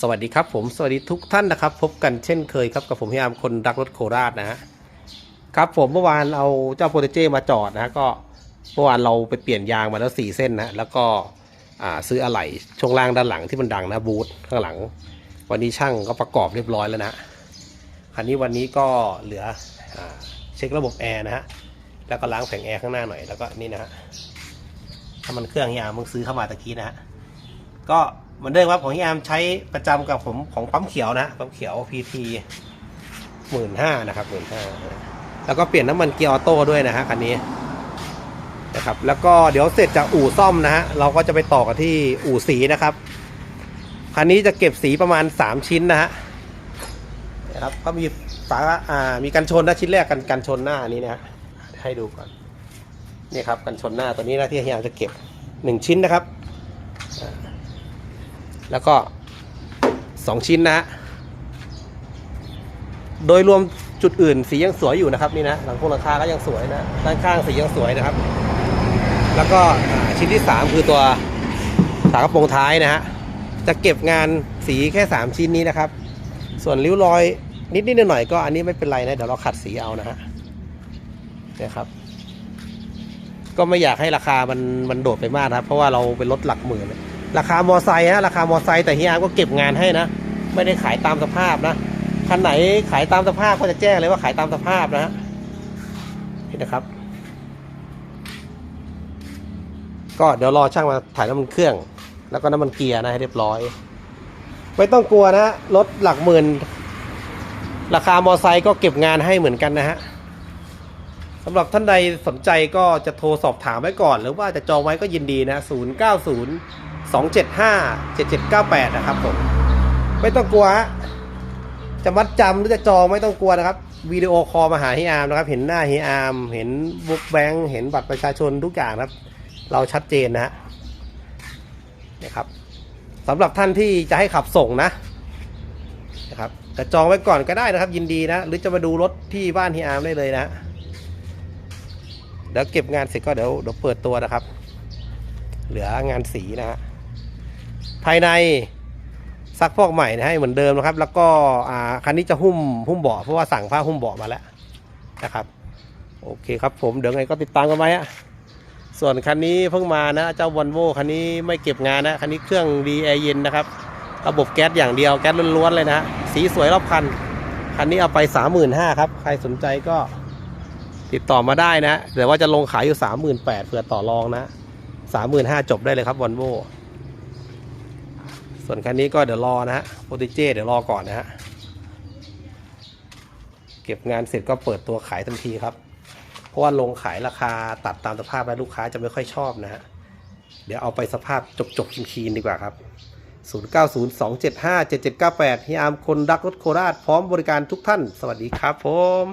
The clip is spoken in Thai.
สวัสดีครับผมสวัสดีทุกท่านนะครับ พบกันเช่นเคยครับกับผมพยายามคนรักรถโคราชนะฮะครับผมเมื่อวานเอาเจ้าโปรเตเจมาจอดนะฮะก็เมื่อวานเราไปเปลี่ยนยางมาแล้วสี่เส้นนะแล้วก็อ่าซื้ออะไหล่ช่วงล่างด้านหลังที่มันดังนะบูทข้างหลัง วันนี้ช่างก็ประกอบเรียบร้อยแล้วนะคันนี้วันนี้ก็เหลืออเช็คระบบแอร์นะฮะแล้วก็ล้างแผงแอร์ข้างหน้าหน่อยแล้วก็นี่นะฮะถ้ามันเครื่องยางมึงซื้อเข้ามาตะกี้นะฮะก็ เหมือนเดิมครับของพี่อาร์มใช้ประจำกับผมของปั๊มเขียวนะปั๊มเขียว PT หมื่นห้านะครับหมื่นห้าแล้วก็เปลี่ยนน้ำมันเกียร์ออโต้ด้วยนะฮะคันนี้นะครับแล้วก็เดี๋ยวเสร็จจากอู่ซ่อมนะฮะเราก็จะไปต่อกันที่อู่สีนะครับคันนี้จะเก็บสีประมาณ 3 ชิ้นนะฮะนะครับก็มีฝาอ่ามีกันชนนะชิ้นแรกกันกันชนหน้านี้นะฮะให้ดูก่อนนี่ครับกันชนหน้าตัวนี้นะที่พี่อามจะเก็บ 1 ชิ้นนะครับ แล้วก็สองชิ้นนะ โดยรวมจุดอื่นสียังสวยอยู่นะครับนี่นะหลังพวงหลังคาก็ยังสวยนะด้านข้างสียังสวยนะครับ แล้วก็ชิ้นที่สามคือตัวฝากระโปรงท้ายนะฮะจะเก็บงานสีแค่สามชิ้นนี้นะครับ ส่วนริ้วรอยนิดนิดหน่อยๆก็อันนี้ไม่เป็นไรนะ เดี๋ยวเราขัดสีเอานะฮะนี่ยครับ ก็ไม่อยากให้ราคามันมันโดดไปมากนะครับ เพราะว่าเราเป็นรถหลักหมื่น ราคามอไซค์ฮะราคามอไซค์แต่เฮียอาร์ก็เก็บงานให้นะ ไม่ได้ขายตามสภาพนะคันไหนขายตามสภาพก็จะแจ้งเลยว่าขายตามสภาพนะฮะนี่นะครับ ก็เดี๋ยวรอช่างมาถ่ายน้ำมันเครื่อง แล้วก็น้ำมันเกียร์นะให้เรียบร้อย ไม่ต้องกลัวนะรถหลักหมื่นราคามอไซค์ก็เก็บงานให้เหมือนกันนะฮะสำหรับท่านใดสนใจก็จะโทรสอบถามไว้ก่อน หรือว่าจะจองไว้ก็ยินดีนะ 0 2 7 5 7 7 9 8 นะครับผม ไม่ต้องกลัวจะมัดจำหรือจะจองไม่ต้องกลัวนะครับวิดีโอคอลมาหาเฮียอาร์มนะครับ เห็นหน้าเฮียอาร์มเห็นบุ๊กแบงค์เห็นบัตรประชาชนทุกอย่างนะครับ เราชัดเจนนะฮะนะครับสำหรับท่านที่จะให้ขับส่งนะนะครับแต่จองไว้ก่อนก็ได้นะครับ ยินดีนะ หรือจะมาดูรถที่บ้านเฮียอาร์มได้เลยนะ เดี๋ยวเก็บงานเสร็จก็เดี๋ยวเดี๋ยวเปิดตัวนะครับ เหลืองานสีนะฮะ ภายในซักฟอกใหม่นะให้เหมือนเดิมนะครับ แล้วก็อ่าคันนี้จะหุ้มหุ้มเบาะเพราะว่าสั่งผ้าหุ้มเบาะมาแล้วนะครับ โอเคครับผมเดี๋ยวไงก็ติดตามกันไว้ฮะส่วนคันนี้เพิ่งมานะเจ้าวอลโวคันนี้ไม่เก็บงานนะคันนี้เครื่องดีแอร์เย็นนะครับ ระบบแก๊สอย่างเดียวแก๊สล้วนๆเลยนะฮะสีสวยรอบคัน คันนี้เอาไปสามหมื่นห้าครับ ใครสนใจก็ติดต่อมาได้นะแต่ว่าจะลงขายอยู่สามหมื่นแปดเผื่อต่อรองนะสามหมื่นห้าจบได้เลยครับวอลโว ส่วนคันนี้ก็เดี๋ยวรอนะฮะโปรติเจเดี๋ยวรอก่อนนะฮะ เก็บงานเสร็จก็เปิดตัวขายทันทีครับ เพราะว่าลงขายราคาตัดตามสภาพแล้วลูกค้าจะไม่ค่อยชอบนะฮะ เดี๋ยวเอาไปสภาพจบจบๆคีนดีกว่าครับ 0902757798พี่อาร์มคนรักรถโคราชพร้อมบริการทุกท่าน สวัสดีครับผม